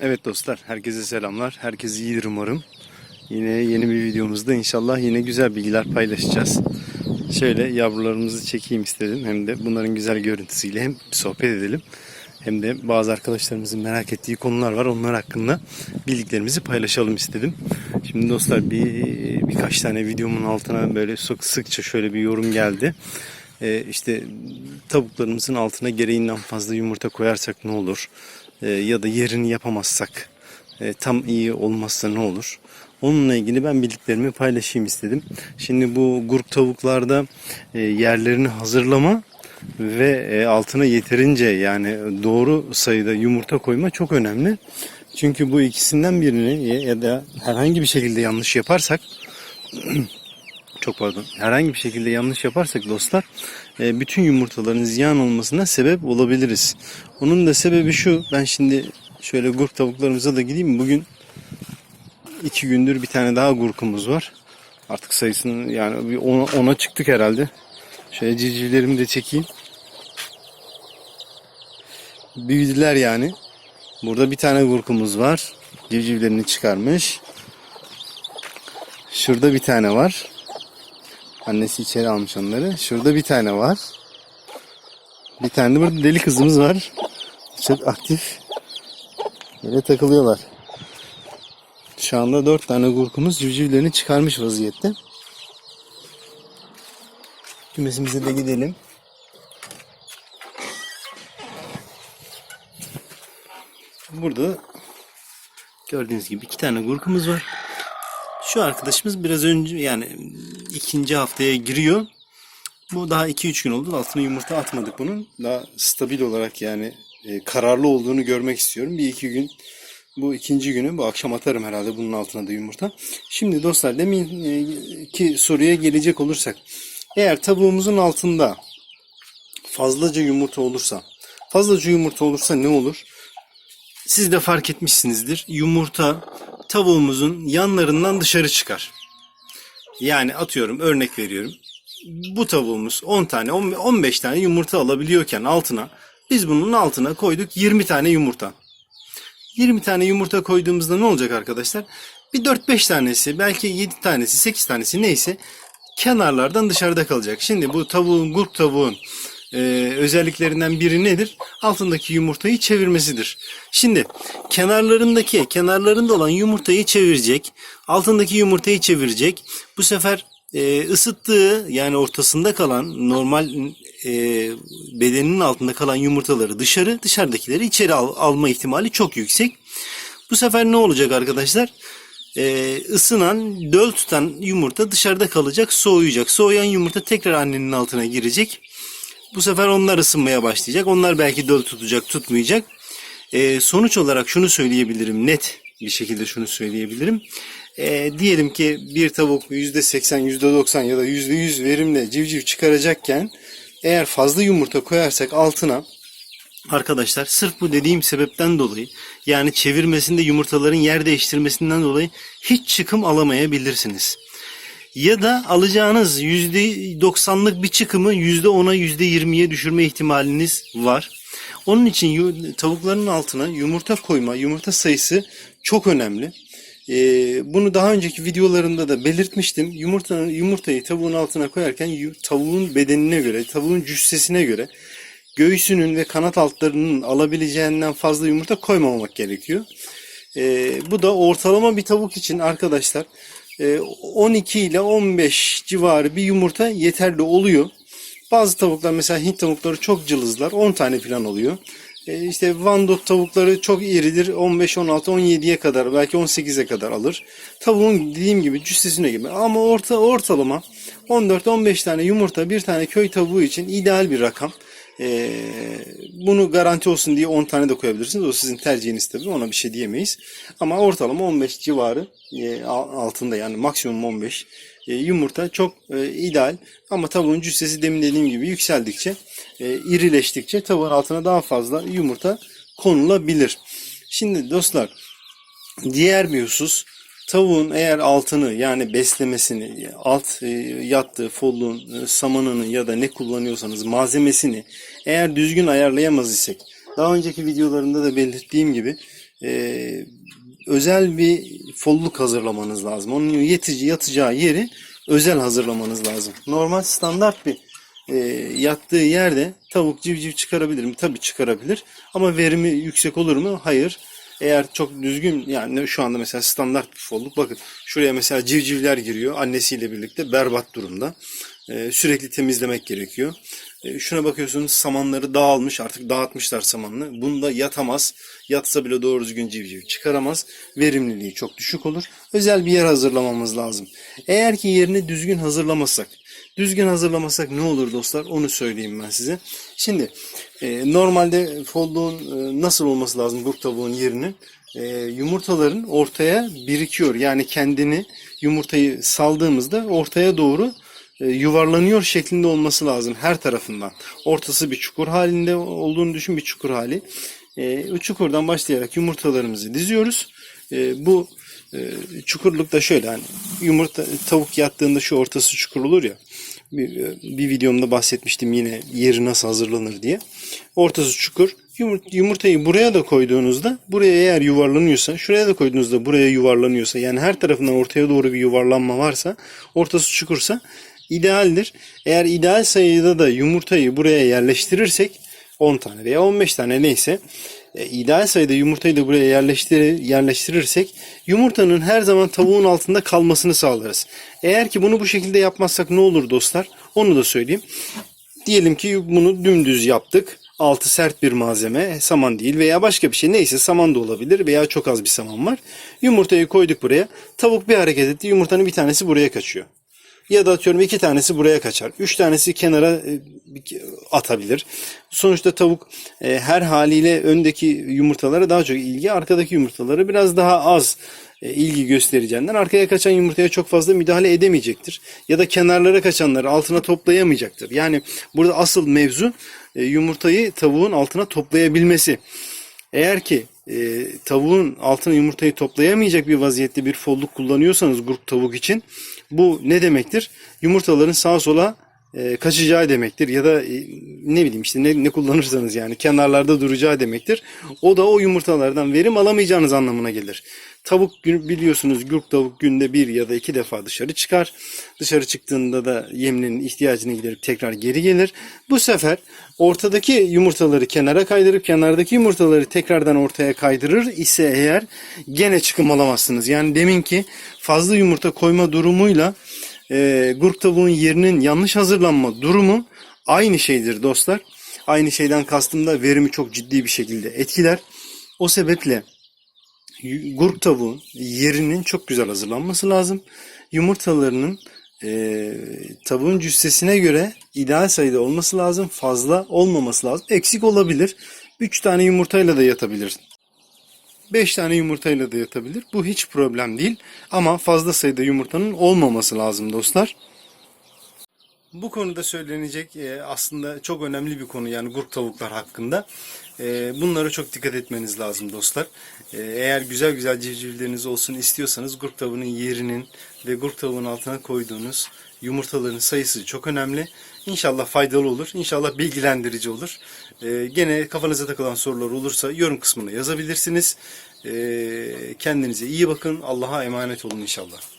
Evet dostlar, herkese selamlar. Herkes iyidir umarım. Yine yeni bir videomuzda inşallah yine güzel bilgiler paylaşacağız. Şöyle yavrularımızı çekeyim istedim. Hem de bunların güzel görüntüsüyle hem sohbet edelim. Hem de bazı arkadaşlarımızın merak ettiği konular var. Onlar hakkında bildiklerimizi paylaşalım istedim. Şimdi dostlar bir birkaç tane videomun altına böyle sık sıkça şöyle bir yorum geldi. Ee, işte tavuklarımızın altına gereğinden fazla yumurta koyarsak ne olur? Ee, ya da yerini yapamazsak e, tam iyi olmazsa ne olur? Onunla ilgili ben bildiklerimi paylaşayım istedim. Şimdi bu grup tavuklarda e, yerlerini hazırlama ve e, altına yeterince yani doğru sayıda yumurta koyma çok önemli. Çünkü bu ikisinden birini ya da herhangi bir şekilde yanlış yaparsak çok pardon. Herhangi bir şekilde yanlış yaparsak dostlar e, bütün yumurtaların ziyan olmasına sebep olabiliriz. Onun da sebebi şu. Ben şimdi şöyle gurk tavuklarımıza da gideyim. Bugün iki gündür bir tane daha gurkumuz var. Artık sayısını yani bir ona, ona çıktık herhalde. Şöyle civcivlerimi de çekeyim. Büyüdüler yani. Burada bir tane gurkumuz var. Civcivlerini çıkarmış. Şurada bir tane var. Annesi içeri almış onları. Şurada bir tane var. Bir tane de burada deli kızımız var. Çok aktif. Böyle takılıyorlar. Şu anda dört tane gurkumuz civcivlerini çıkarmış vaziyette. Kümesimize de gidelim. Burada gördüğünüz gibi iki tane gurkumuz var. Şu arkadaşımız biraz önce yani ikinci haftaya giriyor. Bu daha 2-3 gün oldu. Altına yumurta atmadık bunun. Daha stabil olarak yani e, kararlı olduğunu görmek istiyorum. Bir iki gün bu ikinci günü bu akşam atarım herhalde bunun altına da yumurta. Şimdi dostlar demin e, ki soruya gelecek olursak. Eğer tavuğumuzun altında fazlaca yumurta olursa fazlaca yumurta olursa ne olur? Siz de fark etmişsinizdir. Yumurta tavuğumuzun yanlarından dışarı çıkar. Yani atıyorum örnek veriyorum. Bu tavuğumuz 10 tane 10 15 tane yumurta alabiliyorken altına biz bunun altına koyduk 20 tane yumurta. 20 tane yumurta koyduğumuzda ne olacak arkadaşlar? Bir 4-5 tanesi belki 7 tanesi 8 tanesi neyse kenarlardan dışarıda kalacak. Şimdi bu tavuğun gurk tavuğun e, özelliklerinden biri nedir? Altındaki yumurtayı çevirmesidir. Şimdi kenarlarındaki, kenarlarında olan yumurtayı çevirecek, altındaki yumurtayı çevirecek. Bu sefer e, ısıttığı yani ortasında kalan normal e, bedeninin altında kalan yumurtaları dışarı, dışarıdakileri içeri al- alma ihtimali çok yüksek. Bu sefer ne olacak arkadaşlar? Ee, ısınan, döl tutan yumurta dışarıda kalacak, soğuyacak. Soğuyan yumurta tekrar annenin altına girecek. Bu sefer onlar ısınmaya başlayacak. Onlar belki döl tutacak, tutmayacak. Ee, sonuç olarak şunu söyleyebilirim, net bir şekilde şunu söyleyebilirim. Ee, diyelim ki bir tavuk %80, %90 ya da %100 verimle civciv çıkaracakken eğer fazla yumurta koyarsak altına Arkadaşlar sırf bu dediğim sebepten dolayı yani çevirmesinde yumurtaların yer değiştirmesinden dolayı hiç çıkım alamayabilirsiniz. Ya da alacağınız %90'lık bir çıkımı %10'a %20'ye düşürme ihtimaliniz var. Onun için tavukların altına yumurta koyma, yumurta sayısı çok önemli. Ee, bunu daha önceki videolarımda da belirtmiştim. Yumurtanın yumurtayı tavuğun altına koyarken tavuğun bedenine göre, tavuğun cüssesine göre göğsünün ve kanat altlarının alabileceğinden fazla yumurta koymamak gerekiyor. Ee, bu da ortalama bir tavuk için arkadaşlar 12 ile 15 civarı bir yumurta yeterli oluyor. Bazı tavuklar mesela Hint tavukları çok cılızlar 10 tane falan oluyor. E, işte Van Dot tavukları çok iridir 15, 16, 17'ye kadar belki 18'e kadar alır. Tavuğun dediğim gibi cüssesine gibi ama orta ortalama 14-15 tane yumurta bir tane köy tavuğu için ideal bir rakam. Ee, bunu garanti olsun diye 10 tane de koyabilirsiniz. O sizin tercihiniz tabii. Ona bir şey diyemeyiz. Ama ortalama 15 civarı e, al- altında yani maksimum 15 e, yumurta çok e, ideal. Ama tavuğun cüssesi demin dediğim gibi yükseldikçe, irileştikçe tavuğun altına daha fazla yumurta konulabilir. Şimdi dostlar diğer bir husus tavuğun eğer altını yani beslemesini alt e, yattığı folluğun e, samanını ya da ne kullanıyorsanız malzemesini eğer düzgün ayarlayamaz isek daha önceki videolarımda da belirttiğim gibi e, özel bir folluk hazırlamanız lazım. Onun yetici yatacağı yeri özel hazırlamanız lazım. Normal standart bir e, yattığı yerde tavuk civciv çıkarabilir mi? Tabii çıkarabilir. Ama verimi yüksek olur mu? Hayır. Eğer çok düzgün yani şu anda mesela standart bir folluk bakın şuraya mesela civcivler giriyor annesiyle birlikte berbat durumda. E, sürekli temizlemek gerekiyor. E, şuna bakıyorsunuz samanları dağılmış artık dağıtmışlar samanını. Bunda yatamaz. Yatsa bile doğru düzgün civciv çıkaramaz. Verimliliği çok düşük olur. Özel bir yer hazırlamamız lazım. Eğer ki yerini düzgün hazırlamazsak Düzgün hazırlamasak ne olur dostlar onu söyleyeyim ben size. Şimdi e, normalde folduğun e, nasıl olması lazım grup tavuğun yerinin? E, yumurtaların ortaya birikiyor. Yani kendini yumurtayı saldığımızda ortaya doğru e, yuvarlanıyor şeklinde olması lazım her tarafından. Ortası bir çukur halinde olduğunu düşün bir çukur hali. E, çukurdan başlayarak yumurtalarımızı diziyoruz. E, bu e, çukurluk da şöyle hani yumurta tavuk yattığında şu ortası çukur olur ya bir, e, bir videomda bahsetmiştim yine yeri nasıl hazırlanır diye. Ortası çukur. Yumurt, yumurtayı buraya da koyduğunuzda buraya eğer yuvarlanıyorsa şuraya da koyduğunuzda buraya yuvarlanıyorsa yani her tarafından ortaya doğru bir yuvarlanma varsa ortası çukursa idealdir. Eğer ideal sayıda da yumurtayı buraya yerleştirirsek 10 tane veya 15 tane neyse e, ideal sayıda yumurtayı da buraya yerleştir yerleştirirsek yumurtanın her zaman tavuğun altında kalmasını sağlarız. Eğer ki bunu bu şekilde yapmazsak ne olur dostlar? Onu da söyleyeyim. Diyelim ki bunu dümdüz yaptık. Altı sert bir malzeme, saman değil veya başka bir şey. Neyse saman da olabilir veya çok az bir saman var. Yumurtayı koyduk buraya. Tavuk bir hareket etti. Yumurtanın bir tanesi buraya kaçıyor. Ya da atıyorum iki tanesi buraya kaçar. Üç tanesi kenara e, atabilir. Sonuçta tavuk e, her haliyle öndeki yumurtalara daha çok ilgi, arkadaki yumurtalara biraz daha az e, ilgi göstereceğinden arkaya kaçan yumurtaya çok fazla müdahale edemeyecektir. Ya da kenarlara kaçanları altına toplayamayacaktır. Yani burada asıl mevzu yumurtayı tavuğun altına toplayabilmesi. Eğer ki e, tavuğun altına yumurtayı toplayamayacak bir vaziyette bir folluk kullanıyorsanız grup tavuk için bu ne demektir? Yumurtaların sağa sola e, kaçacağı demektir ya da e, ne bileyim işte ne, ne kullanırsanız yani kenarlarda duracağı demektir. O da o yumurtalardan verim alamayacağınız anlamına gelir. Tavuk biliyorsunuz gürk tavuk günde bir ya da iki defa dışarı çıkar. Dışarı çıktığında da yeminin ihtiyacını giderip tekrar geri gelir. Bu sefer ortadaki yumurtaları kenara kaydırıp kenardaki yumurtaları tekrardan ortaya kaydırır ise eğer gene çıkım alamazsınız. Yani deminki fazla yumurta koyma durumuyla e, gurk tavuğun yerinin yanlış hazırlanma durumu aynı şeydir dostlar. Aynı şeyden kastım da verimi çok ciddi bir şekilde etkiler. O sebeple gurk tavuğun yerinin çok güzel hazırlanması lazım. Yumurtalarının e, tavuğun cüssesine göre ideal sayıda olması lazım. Fazla olmaması lazım. Eksik olabilir. 3 tane yumurtayla da yatabilir. 5 tane yumurtayla da yatabilir. Bu hiç problem değil. Ama fazla sayıda yumurtanın olmaması lazım dostlar. Bu konuda söylenecek e, aslında çok önemli bir konu yani gurk tavuklar hakkında. E, bunlara çok dikkat etmeniz lazım dostlar. E, eğer güzel güzel civcivleriniz olsun istiyorsanız gurk tavuğunun yerinin ve gurk tavuğun altına koyduğunuz yumurtaların sayısı çok önemli. İnşallah faydalı olur. İnşallah bilgilendirici olur. Gene kafanıza takılan sorular olursa yorum kısmına yazabilirsiniz. Kendinize iyi bakın. Allah'a emanet olun inşallah.